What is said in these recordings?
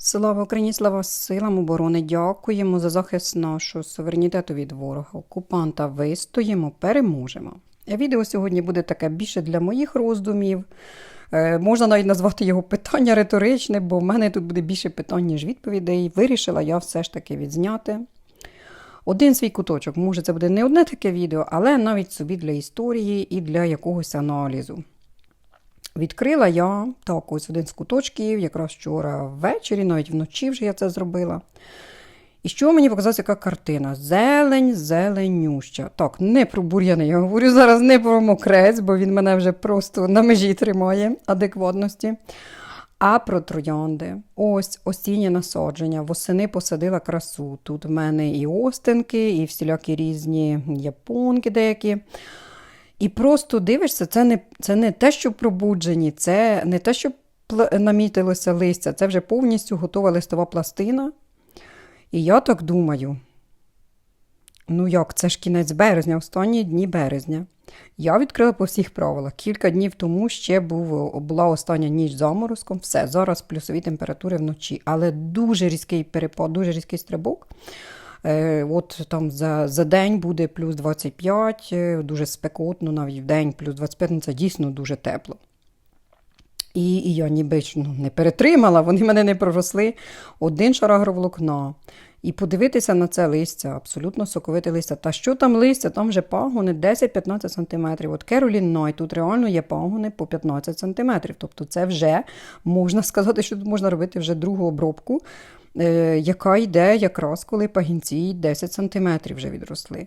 Слава Україні, слава силам оборони! Дякуємо за захист нашого суверенітету від ворога. Окупанта вистоїмо, переможемо. Відео сьогодні буде таке більше для моїх роздумів. Е, можна навіть назвати його питання риторичне, бо в мене тут буде більше питань, ніж відповідей. Вирішила я все ж таки відзняти. Один свій куточок, може, це буде не одне таке відео, але навіть собі для історії і для якогось аналізу. Відкрила я так ось один з куточків, якраз вчора ввечері, навіть вночі вже я це зробила. І що мені показалася яка картина? Зелень, зеленюща. Так, не про бур'яни. Я говорю зараз не про мокрець, бо він мене вже просто на межі тримає адекватності. А про троянди. Ось осіннє насадження. Восени посадила красу. Тут в мене і остинки, і всілякі різні японки деякі. І просто дивишся, це не, це не те, що пробуджені, це не те, що намітилося листя, це вже повністю готова листова пластина. І я так думаю, ну як, це ж кінець березня, останні дні березня. Я відкрила по всіх правилах. Кілька днів тому ще був, була остання ніч заморозком. Все, зараз плюсові температури вночі. Але дуже різкий перепад, дуже різкий стрибок. Е, От там за, за день буде плюс 25, е, дуже спекотно, навіть в день плюс 25, ну це дійсно дуже тепло. І, і я ніби ну, не перетримала, вони мене не проросли. Один шар агроволокна. І подивитися на це листя, абсолютно соковите листя. Та що там листя? Там вже пагони 10-15 см. От Керолін Ной, тут реально є пагони по 15 см. Тобто це вже можна сказати, що тут можна робити вже другу обробку, е, яка йде якраз коли пагінці 10 см вже відросли.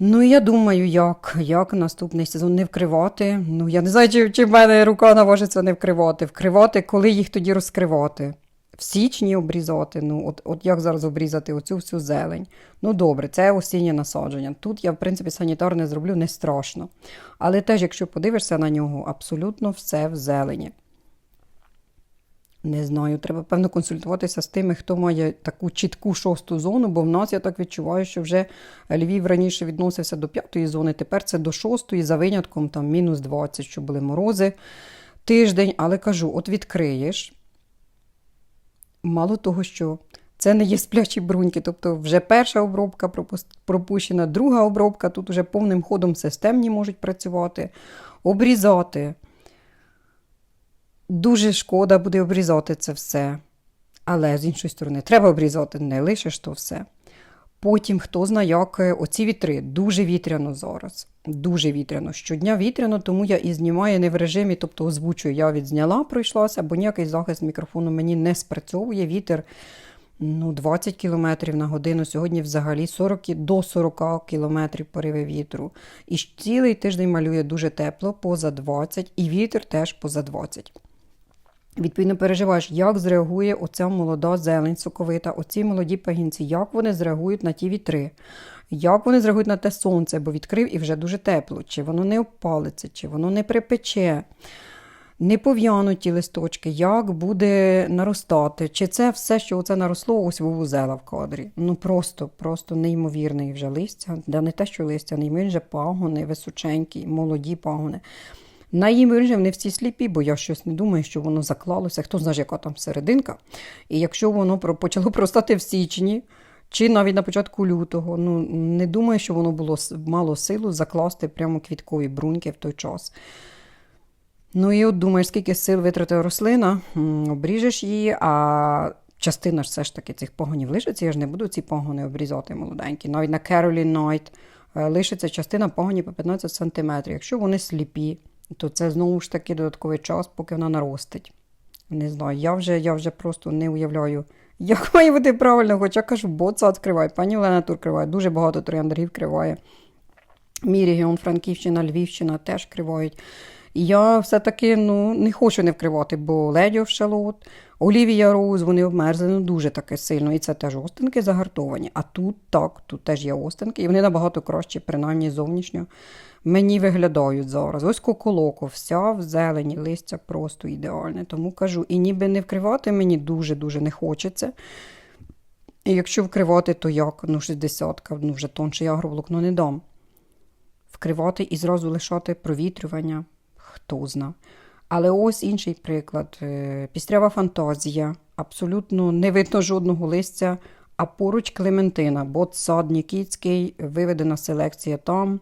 Ну, я думаю, як, як наступний сезон не вкривати. Ну, я не знаю, чи, чи в мене рука наважиться не вкривати. Вкривати, коли їх тоді розкривати. В січні обрізати. Ну, от, от як зараз обрізати оцю всю зелень. Ну, добре, це осіннє насадження. Тут я, в принципі, санітарне зроблю не страшно. Але теж, якщо подивишся на нього, абсолютно все в зелені. Не знаю, треба певно консультуватися з тими, хто має таку чітку шосту зону, бо в нас я так відчуваю, що вже Львів раніше відносився до п'ятої зони, тепер це до шостої, за винятком там мінус 20, що були морози тиждень. Але кажу: от відкриєш. Мало того, що це не є сплячі бруньки, тобто вже перша обробка пропущена, друга обробка, тут вже повним ходом системні можуть працювати, обрізати. Дуже шкода буде обрізати це все. Але з іншої сторони, треба обрізати не лише то все. Потім, хто знає, як е, оці вітри, дуже вітряно зараз. Дуже вітряно. Щодня вітряно, тому я і знімаю не в режимі, тобто озвучую, я відзняла, пройшлася, бо ніякий захист мікрофону мені не спрацьовує. Вітер ну, 20 км на годину. Сьогодні взагалі 40 до 40 км пориви вітру. І цілий тиждень малює дуже тепло, поза 20, і вітер теж поза 20. Відповідно, переживаєш, як зреагує оця молода зелень соковита, оці молоді пагінці, як вони зреагують на ті вітри, як вони зреагують на те сонце, бо відкрив і вже дуже тепло, чи воно не опалиться, чи воно не припече, не пов'януть ті листочки, як буде наростати, чи це все, що оце наросло, ось вувузела в кадрі. Ну просто, просто неймовірний вже листя, да не те, що листя, неймовірні вже пагони, височенькі, молоді пагони. Найімовірніше, вони всі сліпі, бо я щось не думаю, що воно заклалося. Хто знає, яка там серединка. І якщо воно почало простати в січні, чи навіть на початку лютого, ну не думаю, що воно було мало силу закласти прямо квіткові бруньки в той час. Ну і от думаєш, скільки сил витратила рослина, обріжеш її, а частина ж все ж таки цих погонів лишиться. Я ж не буду ці погони обрізати молоденькі. Навіть на Knight е, лишиться частина погонів по 15 см. Якщо вони сліпі, то це знову ж таки додатковий час, поки вона наростить. Не знаю, я вже, я вже просто не уявляю, як має бути правильно, хоча кажу, боца відкриває, пані Олена Тур криває, дуже багато трояндарів криває. Мій регіон, Франківщина, Львівщина теж кривають. І я все-таки ну, не хочу не вкривати, бо Леді Шалот, Олівія Роуз, вони обмерзли ну, дуже таке сильно. І це теж остинки загартовані. А тут так, тут теж є остинки, і вони набагато краще, принаймні зовнішньо, мені виглядають зараз. Ось коколоко, вся в зелені, листя просто ідеальне. Тому кажу, і ніби не вкривати мені дуже-дуже не хочеться. І якщо вкривати, то як? Ну, 60 ну вже тонше я агроволокно не дам. Вкривати і зразу лишати провітрювання, хто зна. Але ось інший приклад. Е, Пістрява фантазія. абсолютно не видно жодного листя, а поруч Клементина, бо сад Нікітський, виведена селекція там.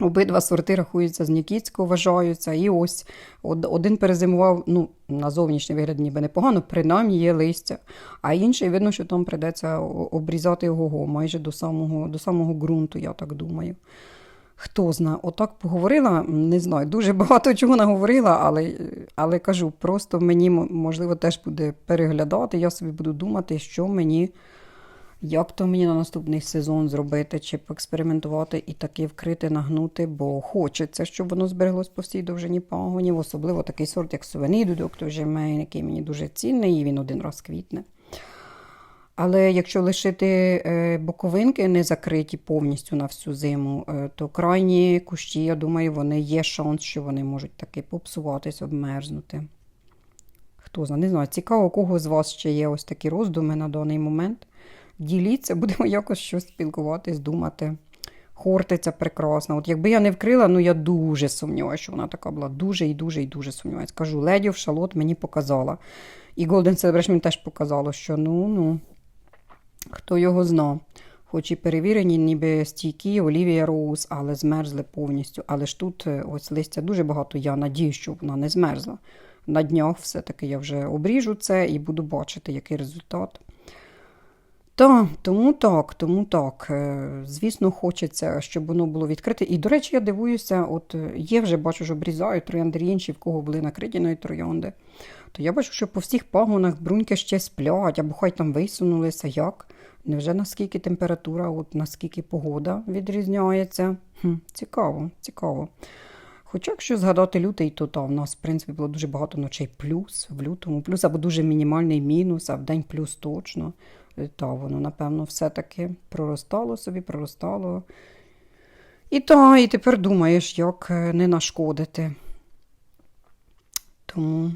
Обидва сорти рахуються з Нікітського, вважаються. І ось один перезимував, ну, на зовнішній вигляд ніби непогано, принаймні є листя. А інший видно, що там прийдеться обрізати його майже до самого, до самого ґрунту, я так думаю. Хто знає, отак поговорила, не знаю, дуже багато чого наговорила, але, але кажу, просто мені можливо теж буде переглядати. Я собі буду думати, що мені, як то мені на наступний сезон зробити, чи поекспериментувати і таки вкрити, нагнути, бо хочеться, щоб воно збереглось по всій довжині пагонів, особливо такий сорт, як сувениду, доктор Жемейн, який мені дуже цінний, і він один раз квітне. Але якщо лишити е, боковинки не закриті повністю на всю зиму, е, то крайні кущі, я думаю, вони є шанс, що вони можуть таки попсуватись, обмерзнути. Хто знає, не знаю. Цікаво, кого з вас ще є ось такі роздуми на даний момент. Діліться, будемо якось щось спілкуватись, думати. Хортиця прекрасна. От якби я не вкрила, ну я дуже сумніваюся, що вона така була. Дуже і дуже і дуже сумніваюся. Кажу, ледів шалот мені показала. І Golden Celebration мені теж показало, що ну, ну, хто його зна. Хоч і перевірені, ніби стійкі, Олівія Роуз, але змерзли повністю. Але ж тут е, ось листя дуже багато. Я надію, що вона не змерзла. На днях все-таки я вже обріжу це і буду бачити, який результат. Та, тому так, тому так. Е, Звісно, хочеться, щоб воно було відкрите. І, до речі, я дивуюся, от е, є вже, бачу, що обрізають троянди інші, в кого були накриті троянди. То я бачу, що по всіх пагонах бруньки ще сплять, або хай там висунулися. Як? Невже наскільки температура, от наскільки погода відрізняється? Хм, цікаво, цікаво. Хоча, якщо згадати лютий, то та, в нас, в принципі, було дуже багато ночей плюс в лютому, плюс або дуже мінімальний мінус, а в день плюс точно. Е, Та воно, напевно, все-таки проростало собі, проростало. І та, і тепер думаєш, як е, не нашкодити. Тому,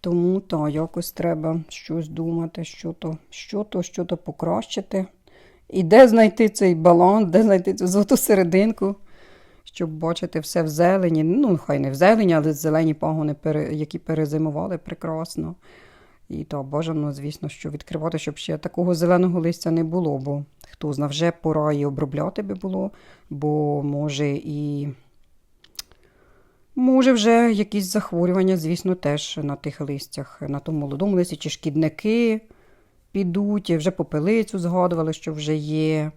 тому та, якось треба щось думати, що то, що то, що то покращити. І де знайти цей баланс, де знайти цю золоту серединку, щоб бачити все в зелені. Ну, хай не в зелені, але зелені пагони, які перезимували прекрасно. І то бажано, звісно, що відкривати, щоб ще такого зеленого листя не було, бо хто зна, вже пора і обробляти би було, бо може і може вже якісь захворювання, звісно, теж на тих листях, на тому молодому листі, чи шкідники підуть, вже попелицю згадували, що вже є.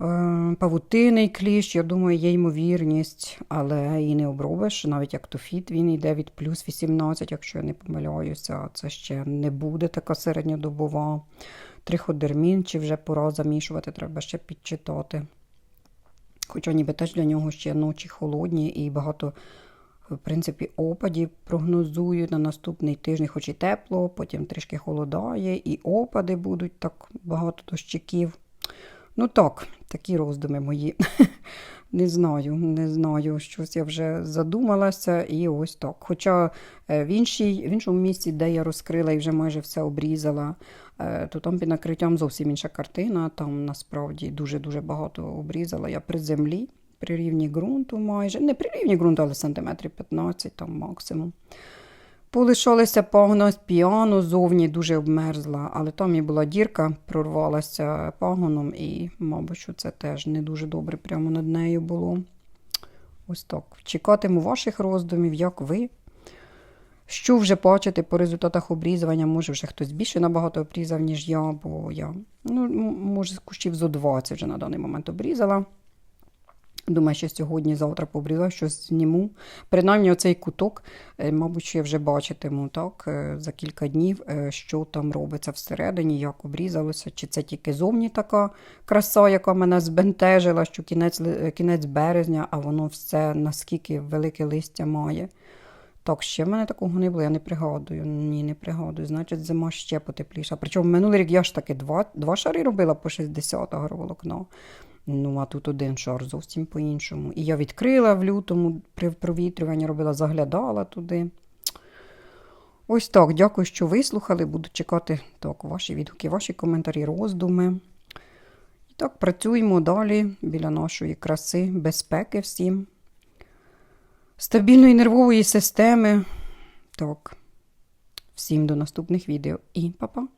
Е, Павутинний кліщ, я думаю, є ймовірність, але і не обробиш. Навіть як тофіт він йде від плюс 18, якщо я не помиляюся, це ще не буде така середньодобова. Триходермін, чи вже пора замішувати, треба ще підчитати. Хоча ніби теж для нього ще ночі холодні і багато, в принципі, опадів прогнозують на наступний тиждень, хоч і тепло, потім трішки холодає, і опади будуть так багато дощиків. Ну так, такі роздуми мої. Не знаю, не знаю. Щось я вже задумалася, і ось так. Хоча е, в, іншій, в іншому місці, де я розкрила і вже майже все обрізала, е, то там під накриттям зовсім інша картина. Там насправді дуже-дуже багато обрізала. Я при землі, при рівні ґрунту майже. Не при рівні ґрунту, але сантиметрів 15 там максимум. Полишалися пагона піану, зовні дуже обмерзла, але там і була дірка, прорвалася пагоном, і, мабуть, що це теж не дуже добре прямо над нею було. Ось так. Чекатиму ваших роздумів, як ви. Що вже бачите по результатах обрізування, може вже хтось більше набагато обрізав, ніж я, бо я, ну, може, з кущів зо 20 вже на даний момент обрізала. Думаю, що сьогодні-завтра побрізаю, щось зніму. Принаймні, оцей куток, е, мабуть, я вже бачитиму так, е, за кілька днів, е, що там робиться всередині, як обрізалося, чи це тільки зовні така краса, яка мене збентежила, що кінець, кінець березня, а воно все наскільки велике листя має. Так, ще в мене такого не було, я не пригадую. Ні, не пригадую. Значить, зима ще потепліша. Причому минулий рік я ж таки два, два шари робила по 60 агроволокна. Ну, а тут один шар зовсім по-іншому. І я відкрила в лютому при провітрюванні, робила, заглядала туди. Ось так, дякую, що вислухали. Буду чекати так, ваші відгуки, ваші коментарі, роздуми. І так, працюємо далі біля нашої краси, безпеки всім. Стабільної нервової системи. Так. Всім до наступних відео і па-па!